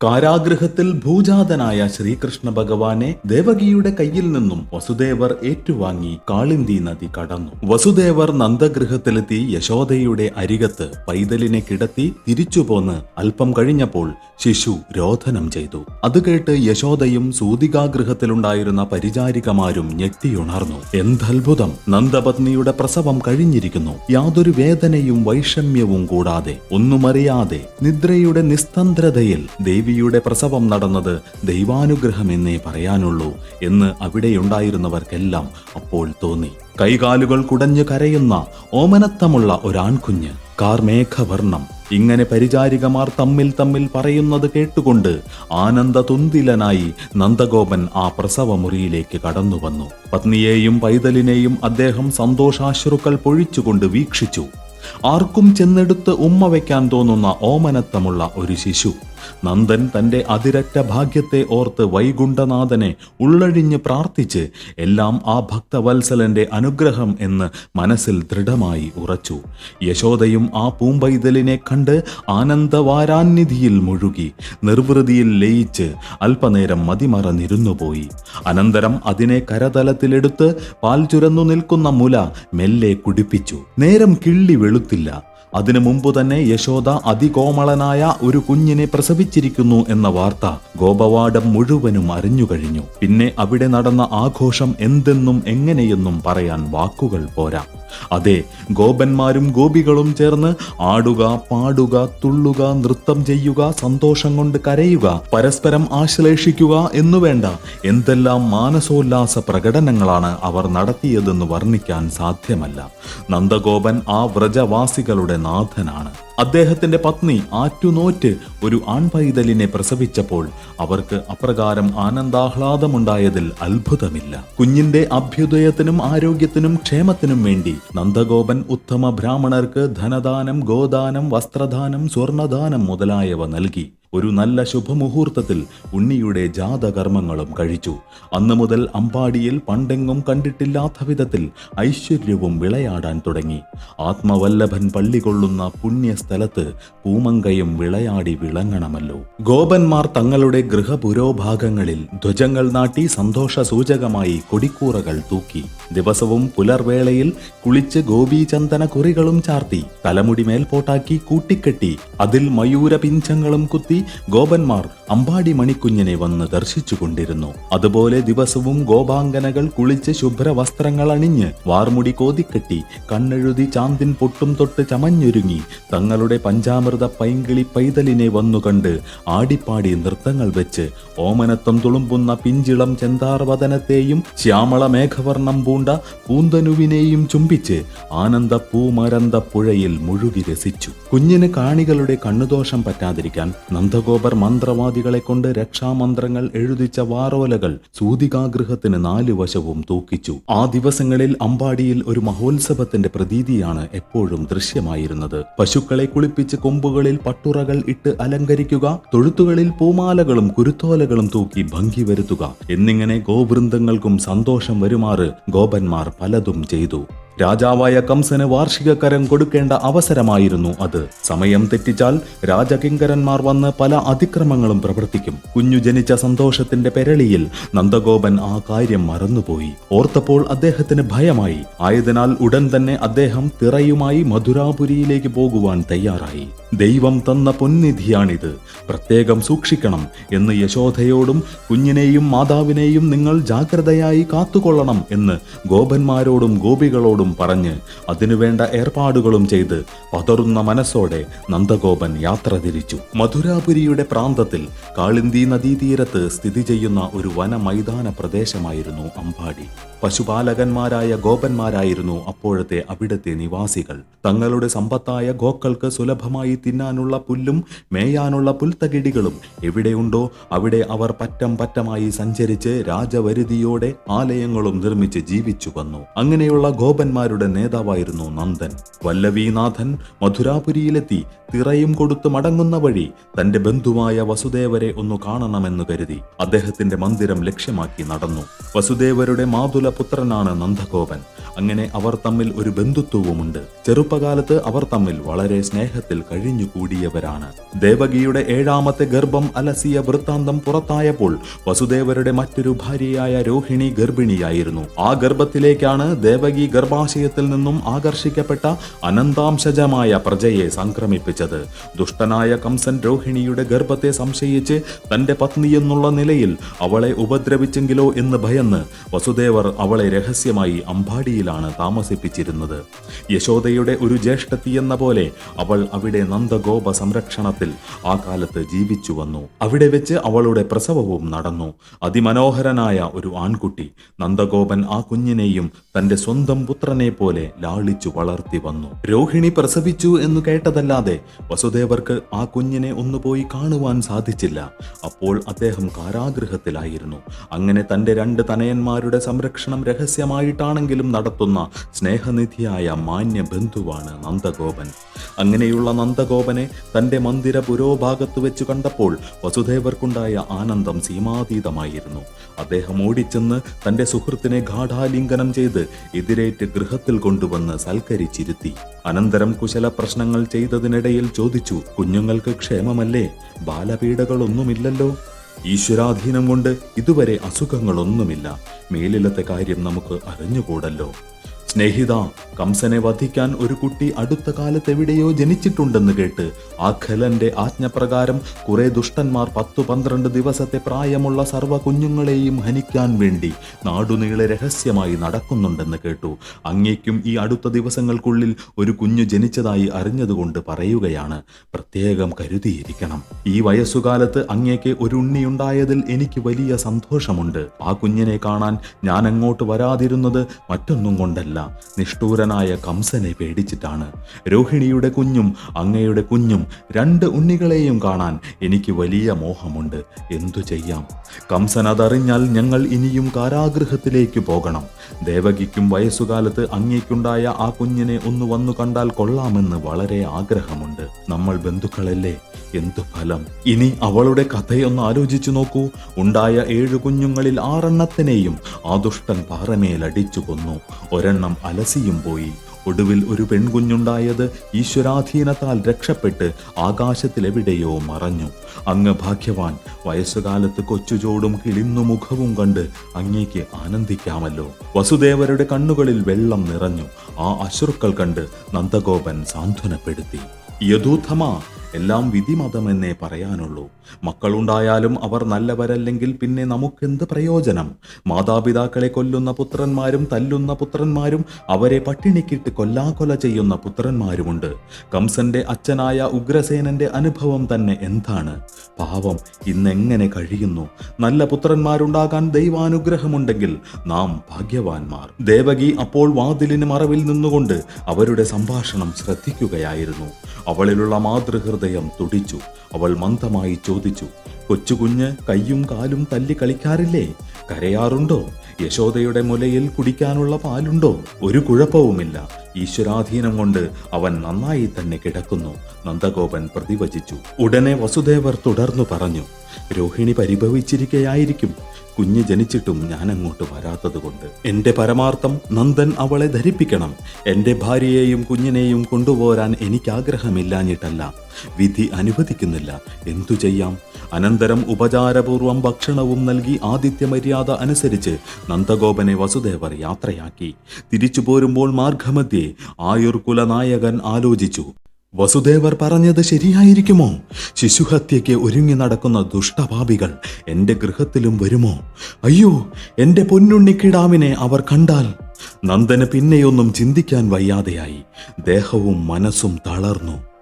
കാരാഗൃഹത്തിൽ ഭൂജാതനായ ശ്രീകൃഷ്ണ ഭഗവാനെ ദേവകിയുടെ കയ്യിൽ നിന്നും വസുദേവർ ഏറ്റുവാങ്ങി കാളിന്തി നദി കടന്നു. വസുദേവർ നന്ദഗൃഹത്തിലെത്തി യശോദയുടെ അരികത്ത് പൈതലിനെ കിടത്തി തിരിച്ചുപോന്ന് അല്പം കഴിഞ്ഞപ്പോൾ ശിശു രോധനം ചെയ്തു. അത് കേട്ട് യശോദയും സൂതികാഗൃഹത്തിലുണ്ടായിരുന്ന പരിചാരികമാരും ഞെട്ടിയുണർന്നു. എന്തത്ഭുതം! നന്ദപത്നിയുടെ പ്രസവം കഴിഞ്ഞിരിക്കുന്നു. യാതൊരു വേദനയും വൈഷമ്യവും കൂടാതെ ഒന്നുമറിയാതെ നിദ്രയുടെ നിസ്തന്ത്രതയിൽ ദേവിയുടെ പ്രസവം നടന്നത് ദൈവാനുഗ്രഹമെന്നേ പറയാനുള്ളൂ എന്ന് അവിടെയുണ്ടായിരുന്നവർക്കെല്ലാം അപ്പോൾ തോന്നി. കൈകാലുകൾ കുടഞ്ഞു കരയുന്ന ഓമനത്തമുള്ള ഒരാൺകുഞ്ഞ് കാർമേഘവർണം ഇങ്ങനെ പരിചാരികമാർ തമ്മിൽ തമ്മിൽ പറയുന്നത് കേട്ടുകൊണ്ട് ആനന്ദതുന്തിലനായി നന്ദഗോപൻ ആ പ്രസവമുറിയിലേക്ക് കടന്നു വന്നു പത്നിയെയും പൈതലിനെയും അദ്ദേഹം സന്തോഷാശ്രുക്കൾ പൊഴിച്ചുകൊണ്ട് വീക്ഷിച്ചു. ആർക്കും ചെന്നെടുത്ത് ഉമ്മ വയ്ക്കാൻ തോന്നുന്ന ഓമനത്തമുള്ള ഒരു ശിശു. നന്ദൻ തന്റെ അതിരറ്റ ഭാഗ്യത്തെ ഓർത്ത് വൈകുണ്ഠനാഥനെ ഉള്ളഴിഞ്ഞ് പ്രാർത്ഥിച്ച് എല്ലാം ആ ഭക്തവത്സലന്റെ അനുഗ്രഹം എന്ന് മനസ്സിൽ ദൃഢമായി ഉറച്ചു. യശോദയും ആ പൂമ്പൈതലിനെ കണ്ട് ആനന്ദവാരാന്നിധിയിൽ മുഴുകി നിർവൃതിയിൽ ലയിച്ച് അല്പനേരം മതിമറന്നിരുന്നുപോയി. അനന്തരം അതിനെ കരതലത്തിലെടുത്ത് പാൽ ചുരന്നു നിൽക്കുന്ന മുല മെല്ലെ കുടിപ്പിച്ചു. നേരം കിള്ളി വെളുത്തില്ല. അതിനു മുമ്പ് തന്നെ യശോദ അതികോമളനായ ഒരു കുഞ്ഞിനെ പ്രസവിച്ചിരിക്കുന്നു എന്ന വാർത്ത ഗോപവാടം മുഴുവനും അറിഞ്ഞുകഴിഞ്ഞു. പിന്നെ അവിടെ നടന്ന ആഘോഷം എന്തെന്നും എങ്ങനെയെന്നും പറയാൻ വാക്കുകൾ പോരാ. അതെ ഗോപന്മാരും ഗോപികളും ചേർന്ന് ആടുക പാടുക തുള്ളുക നൃത്തം ചെയ്യുക സന്തോഷം കൊണ്ട് കരയുക പരസ്പരം ആശ്ലേഷിക്കുക എന്നുവേണ്ട എന്തെല്ലാം മാനസോല്ലാസ പ്രകടനങ്ങളാണ് അവർ നടത്തിയതെന്ന് വർണിക്കാൻ സാധ്യമല്ല. നന്ദഗോപൻ ആ വ്രജവാസികളുടെ നാഥനാണ്. അദ്ദേഹത്തിന്റെ പത്നി ആറ്റുനോറ്റ് ഒരു ആൺപൈതലിനെ പ്രസവിച്ചപ്പോൾ അവർക്ക് അപ്രകാരം ആനന്ദാഹ്ലാദമുണ്ടായതിൽ അത്ഭുതമില്ല. കുഞ്ഞിന്റെ അഭ്യുദയത്തിനും ആരോഗ്യത്തിനും ക്ഷേമത്തിനും വേണ്ടി നന്ദഗോപൻ ഉത്തമ ബ്രാഹ്മണർക്ക് ധനദാനം ഗോദാനം വസ്ത്രദാനം സ്വർണദാനം മുതലായവ നൽകി. ഒരു നല്ല ശുഭമുഹൂർത്തത്തിൽ ഉണ്ണിയുടെ ജാതകർമ്മങ്ങളും കഴിച്ചു. അന്നു മുതൽ അമ്പാടിയിൽ പണ്ടെങ്ങും കണ്ടിട്ടില്ലാത്ത വിധത്തിൽ ഐശ്വര്യവും വിളയാടാൻ തുടങ്ങി. ആത്മവല്ലഭൻ പള്ളി കൊള്ളുന്ന പുണ്യസ്ഥലത്ത് പൂമങ്കയും വിളയാടി വിളങ്ങണമല്ലോ. ഗോപന്മാർ തങ്ങളുടെ ഗൃഹപുരോഭാഗങ്ങളിൽ ധ്വജങ്ങൾ നാട്ടി സന്തോഷ സൂചകമായി കൊടിക്കൂറകൾ തൂക്കി. ദിവസവും പുലർവേളയിൽ കുളിച്ച് ഗോപീചന്ദന കുറികളും ചാർത്തി. തലമുടി മേൽപോട്ടാക്കി കൂട്ടിക്കെട്ടി. അതിൽ മയൂര പിഞ്ചങ്ങളും കുത്തി ഗോപന്മാർ അമ്പാടി മണിക്കുഞ്ഞിനെ വന്ന് ദർശിച്ചുകൊണ്ടിരുന്നു. അതുപോലെ ദിവസവും ഗോപാംഗനകൾ കുളിച്ച് ശുഭ്ര വസ്ത്രങ്ങൾ അണിഞ്ഞ് വാർമുടി കോതിക്കെട്ടി കണ്ണെഴുതി ചാന്തിൻ പൊട്ടും തൊട്ട് ചമഞ്ഞൊരുങ്ങി തങ്ങളുടെ പഞ്ചാമൃത പൈങ്കിളി പൈതലിനെ വന്നു കണ്ട് ആടിപ്പാടി നൃത്തങ്ങൾ വെച്ച് ഓമനത്വം തുളുമ്പുന്ന പിഞ്ചിളം ചെന്താർവദനത്തെയും ശ്യാമള മേഘവർണം പൂണ്ട പൂന്തനുവിനെയും ചുംബിച്ച് ആനന്ദ പൂമരന്ത പുഴയിൽ മുഴുകി രസിച്ചു. കുഞ്ഞിന് കാണികളുടെ കണ്ണുദോഷം പറ്റാതിരിക്കാൻ നന്ദഗോപർ മന്ത്രവാദികളെ കൊണ്ട് രക്ഷാമന്ത്രങ്ങൾ എഴുതിച്ച വാറോലകൾ സൂതികാഗൃഹത്തിന് നാലു വശവും തൂക്കിച്ചു. ആ ദിവസങ്ങളിൽ അമ്പാടിയിൽ ഒരു മഹോത്സവത്തിന്റെ പ്രതീതിയാണ് എപ്പോഴും ദൃശ്യമായിരുന്നത്. പശുക്കളെ കുളിപ്പിച്ച് കൊമ്പുകളിൽ പട്ടുറകൾ ഇട്ട് അലങ്കരിക്കുക തൊഴുത്തുകളിൽ പൂമാലകളും കുരുത്തോലകളും തൂക്കി ഭംഗി വരുത്തുക. എന്നിങ്ങനെ ഗോവൃന്ദങ്ങൾക്കും സന്തോഷം വരുമാറ് ഗോപന്മാർ പലതും ചെയ്തു. രാജാവായ കംസന് വാർഷിക കരം കൊടുക്കേണ്ട അവസരമായിരുന്നു അത്. സമയം തെറ്റിച്ചാൽ രാജകിങ്കരന്മാർ വന്ന് പല അതിക്രമങ്ങളും പ്രവർത്തിക്കും. കുഞ്ഞു ജനിച്ച സന്തോഷത്തിന്റെ പെരളിയിൽ നന്ദഗോപൻ ആ കാര്യം മറന്നുപോയി. ഓർത്തപ്പോൾ അദ്ദേഹത്തിന് ഭയമായി. ആയതിനാൽ ഉടൻ തന്നെ അദ്ദേഹം തിറയുമായി മധുരാപുരിയിലേക്ക് പോകുവാൻ തയ്യാറായി. ദൈവം തന്ന പൊന്നിധിയാണിത്. പ്രത്യേകം സൂക്ഷിക്കണം എന്ന് യശോധയോടും കുഞ്ഞിനെയും മാതാവിനെയും നിങ്ങൾ ജാഗ്രതയായി കാത്തുകൊള്ളണം എന്ന് ഗോപന്മാരോടും ഗോപികളോടും പറഞ്ഞ് അതിനുവേണ്ട ഏർപ്പാടുകളും ചെയ്ത് പതറുന്ന മനസ്സോടെ നന്ദഗോപൻ യാത്ര തിരിച്ചു. മധുരാപുരിയുടെ പ്രാന്തത്തിൽ കാളിന്തി നദീതീരത്ത് സ്ഥിതി ചെയ്യുന്ന ഒരു വനമൈതാന പ്രദേശമായിരുന്നു അമ്പാടി. പശുപാലകന്മാരായ ഗോപന്മാരായിരുന്നു അപ്പോഴത്തെ അവിടത്തെ നിവാസികൾ. തങ്ങളുടെ സമ്പത്തായ ഗോക്കൾക്ക് സുലഭമായി തിന്നാനുള്ള പുല്ലും മേയാനുള്ള പുൽത്തകിടികളും എവിടെയുണ്ടോ അവിടെ അവർ പറ്റം പറ്റമായി സഞ്ചരിച്ച് രാജവരുതിയോടെ ആലയങ്ങളും നിർമ്മിച്ച് ജീവിച്ചു വന്നു. അങ്ങനെയുള്ള ഗോപന്മാരുടെ നേതാവായിരുന്നു നന്ദൻ. വല്ലവീനാഥൻ മധുരാപുരിയിലെത്തി തിറയും കൊടുത്ത് മടങ്ങുന്ന വഴി തന്റെ ബന്ധുവായ വസുദേവരെ ഒന്ന് കാണണമെന്ന് കരുതി അദ്ദേഹത്തിന്റെ മന്ദിരം ലക്ഷ്യമാക്കി നടന്നു. വസുദേവരുടെ മാതുല പുത്രനാണ് നന്ദഗോപൻ. അങ്ങനെ അവർ തമ്മിൽ ഒരു ബന്ധുത്വവുമുണ്ട്. ചെറുപ്പകാലത്ത് അവർ തമ്മിൽ വളരെ സ്നേഹത്തിൽ കഴിഞ്ഞുകൂടിയവരാണ് ദേവകിയുടെ ഏഴാമത്തെ ഗർഭം അലസിയ വൃത്താന്തം പുറത്തായപ്പോൾ വസുദേവരുടെ മറ്റൊരു ഭാര്യയായ രോഹിണി ഗർഭിണിയായിരുന്നു. ആ ഗർഭത്തിലേക്കാണ് ദേവകി ഗർഭാശയത്തിൽ നിന്നും ആകർഷിക്കപ്പെട്ട അനന്താംശജമായ പ്രജയെ സംക്രമിപ്പിച്ചത്. ദുഷ്ടനായ കംസൻ രോഹിണിയുടെ ഗർഭത്തെ സംശയിച്ച് തന്റെ പത്നി എന്നുള്ള നിലയിൽ അവളെ ഉപദ്രവിച്ചെങ്കിലോ എന്ന് ഭയന്ന് വസുദേവർ അവളെ രഹസ്യമായി അമ്പാടിയിലാണ് താമസിപ്പിച്ചിരുന്നത്. യശോദയുടെ ഒരു ജ്യേഷ്ഠത്തി എന്ന പോലെ അവൾ അവിടെ നന്ദഗോപ സംരക്ഷണത്തിൽ ആ കാലത്ത് ജീവിച്ചു വന്നു. അവിടെ വെച്ച് അവളുടെ പ്രസവവും നടന്നു. അതിമനോഹരനായ ഒരു ആൺകുട്ടി നന്ദഗോപൻ ആ കുഞ്ഞിനെയും തന്റെ സ്വന്തം പുത്രനെ പോലെ ലാളിച്ചു വളർത്തി വന്നു. രോഹിണി പ്രസവിച്ചു എന്ന് കേട്ടതല്ലാതെ വസുദേവർക്ക് ആ കുഞ്ഞിനെ ഒന്ന് പോയി കാണുവാൻ സാധിച്ചില്ല. അപ്പോൾ അദ്ദേഹം കാരാഗൃഹത്തിലായിരുന്നു. അങ്ങനെ തന്റെ രണ്ട് തനയന്മാരുടെ സംരക്ഷണം രഹസ്യമായിട്ടാണെങ്കിലും നടത്തുന്ന സ്നേഹനിധിയായ മാന്യ ബന്ധുവാണ് നന്ദഗോപൻ. അങ്ങനെയുള്ള നന്ദഗോപനെ തന്റെ മന്ദിര പുരോഭാഗത്ത് വെച്ച് കണ്ടപ്പോൾ വസുദേവർക്കുണ്ടായ ആനന്ദം സീമാതീതമായിരുന്നു. അദ്ദേഹം ഓടിച്ചെന്ന് തന്റെ സുഹൃത്തിനെ ഗാഠാലിംഗനം ചെയ്ത് എതിരേറ്റ് ഗൃഹത്തിൽ കൊണ്ടുവന്ന് സൽക്കരിച്ചിരുത്തി. അനന്തരം കുശല പ്രശ്നങ്ങൾ ചെയ്തതിനിടയിൽ ചോദിച്ചു കുഞ്ഞുങ്ങൾക്ക് ക്ഷേമമല്ലേ? ബാലപീഡകളൊന്നുമില്ലല്ലോ ഈശ്വരാധീനം കൊണ്ട് ഇതുവരെ അസുഖങ്ങളൊന്നുമില്ല. മേലിലത്തെ കാര്യം നമുക്ക് അറിഞ്ഞുകൂടല്ലോ. സ്നേഹിത കംസനെ വധിക്കാൻ ഒരു കുട്ടി അടുത്ത കാലത്ത് എവിടെയോ ജനിച്ചിട്ടുണ്ടെന്ന് കേട്ട് ആ ഖലന്റെ ആജ്ഞപ്രകാരം കുറെ ദുഷ്ടന്മാർ പത്തു പന്ത്രണ്ട് ദിവസത്തെ പ്രായമുള്ള സർവ കുഞ്ഞുങ്ങളെയും ഹനിക്കാൻ വേണ്ടി നാടുനീളെ രഹസ്യമായി നടക്കുന്നുണ്ടെന്ന് കേട്ടു. അങ്ങേക്കും ഈ അടുത്ത ദിവസങ്ങൾക്കുള്ളിൽ ഒരു കുഞ്ഞു ജനിച്ചതായി അറിഞ്ഞതുകൊണ്ട് പറയുകയാണ്. പ്രത്യേകം കരുതിയിരിക്കണം. ഈ വയസ്സുകാലത്ത് അങ്ങേക്ക് ഒരു ഉണ്ണിയുണ്ടായതിൽ എനിക്ക് വലിയ സന്തോഷമുണ്ട്. ആ കുഞ്ഞിനെ കാണാൻ ഞാൻ അങ്ങോട്ട് വരാതിരുന്നത് മറ്റൊന്നും കൊണ്ടല്ല. നിഷ്ഠൂരനായ കംസനെ പേടിച്ചിട്ടാണ്. രോഹിണിയുടെ കുഞ്ഞും അങ്ങയുടെ കുഞ്ഞും രണ്ട് ഉണ്ണികളെയും കാണാൻ എനിക്ക് വലിയ മോഹമുണ്ട്. എന്തു ചെയ്യാം? കംസൻ അതറിഞ്ഞാൽ ഞങ്ങൾ ഇനിയും കാരാഗൃഹത്തിലേക്ക് പോകണം. ദേവകിക്കും വയസ്സുകാലത്ത് അങ്ങേക്കുണ്ടായ ആ കുഞ്ഞിനെ ഒന്ന് വന്നു കണ്ടാൽ കൊള്ളാമെന്ന് വളരെ ആഗ്രഹമുണ്ട്. നമ്മൾ ബന്ധുക്കളല്ലേ? എന്തു ഫലം? ഇനി അവളുടെ കഥയൊന്ന് ആലോചിച്ചു നോക്കൂ. ഉണ്ടായ ഏഴു കുഞ്ഞുങ്ങളിൽ ആറെണ്ണത്തിനെയും ആ ദുഷ്ടൻ പാറമേലടിച്ചു കൊന്നു. ഒരെണ്ണം അലസിയും പോയി. ഒടുവിൽ ഒരു പെൺകുഞ്ഞുണ്ടായത് ഈശ്വരാധീനത്താൽ രക്ഷപ്പെട്ട് ആകാശത്തിലെവിടെയോ മറഞ്ഞു. അങ്ങ് ഭാഗ്യവാൻ. വയസ്സുകാലത്ത് കൊച്ചുചോടും കിളിന്നു മുഖവും കണ്ട് അങ്ങേക്ക് ആനന്ദിക്കാമല്ലോ. വസുദേവരുടെ കണ്ണുകളിൽ വെള്ളം നിറഞ്ഞു. ആ അശ്രുക്കൾ കണ്ട് നന്ദഗോപൻ സാന്ത്വനപ്പെടുത്തി. യഥൂഥമാ എല്ലാം വിധിമതമെന്നേ പറയാനുള്ളൂ. മക്കളുണ്ടായാലും അവർ നല്ലവരല്ലെങ്കിൽ പിന്നെ നമുക്കെന്ത് പ്രയോജനം? മാതാപിതാക്കളെ കൊല്ലുന്ന പുത്രന്മാരും തല്ലുന്ന പുത്രന്മാരും അവരെ പട്ടിണിക്കിട്ട് കൊല്ലാക്കൊല ചെയ്യുന്ന പുത്രന്മാരുമുണ്ട്. കംസന്റെ അച്ഛനായ ഉഗ്രസേനന്റെ അനുഭവം തന്നെ എന്താണ്? പാവം ഇന്നെങ്ങനെ കഴിയുന്നു? നല്ല പുത്രന്മാരുണ്ടാകാൻ ദൈവാനുഗ്രഹമുണ്ടെങ്കിൽ നാം ഭാഗ്യവാന്മാർ. ദേവകി അപ്പോൾ വാതിലിന് മറവിൽ നിന്നുകൊണ്ട് അവരുടെ സംഭാഷണം ശ്രദ്ധിക്കുകയായിരുന്നു. അവളിലുള്ള മാതൃഹൃദയം തുടിച്ചു. അവൾ മന്ദമായി ചോദിച്ചു കൊച്ചുകുഞ്ഞ് കയ്യും കാലും തല്ലി കളിക്കാറില്ലേ? കരയാറുണ്ടോ? യശോദയുടെ മുലയിൽ കുടിക്കാനുള്ള പാലുണ്ടോ? ഒരു കുഴപ്പവുമില്ല. ഈശ്വരാധീനം കൊണ്ട് അവൻ നന്നായി തന്നെ കിടക്കുന്നു. നന്ദഗോപൻ പ്രതിവചിച്ചു. ഉടനെ വസുദേവർ തുടർന്നു പറഞ്ഞു രോഹിണി പരിഭവിച്ചിരിക്കയായിരിക്കും. കുഞ്ഞ് ജനിച്ചിട്ടും ഞാൻ അങ്ങോട്ട് വരാത്തതുകൊണ്ട് എന്റെ പരമാർത്ഥം നന്ദൻ അവളെ ധരിപ്പിക്കണം. എന്റെ ഭാര്യയെയും കുഞ്ഞിനെയും കൊണ്ടുപോരാൻ എനിക്ക് ആഗ്രഹമില്ലാഞ്ഞിട്ടല്ല വിധി അനുവദിക്കുന്നില്ല. എന്തു ചെയ്യാം? അനന്തരം ഉപചാരപൂർവം ഭക്ഷണവും നൽകി ആദിത്യ മര്യാദ അനുസരിച്ച് നന്ദഗോപനെ വസുദേവർ യാത്രയാക്കി. തിരിച്ചു പോരുമ്പോൾ മാർഗമധ്യേ ആയുർകുല നായകൻ ആലോചിച്ചു. വസുദേവർ പറഞ്ഞത് ശരിയായിരിക്കുമോ? ശിശുഹത്യയ്ക്ക് ഒരുങ്ങി നടക്കുന്ന ദുഷ്ടപാപികൾ എന്റെ ഗൃഹത്തിലും വരുമോ? അയ്യോ എന്റെ പൊന്നുണ്ണിക്കിടാവിനെ അവർ കണ്ടാൽ നന്ദന് പിന്നെയൊന്നും ചിന്തിക്കാൻ വയ്യാതെയായി. ദേഹവും മനസ്സും തളർന്നു.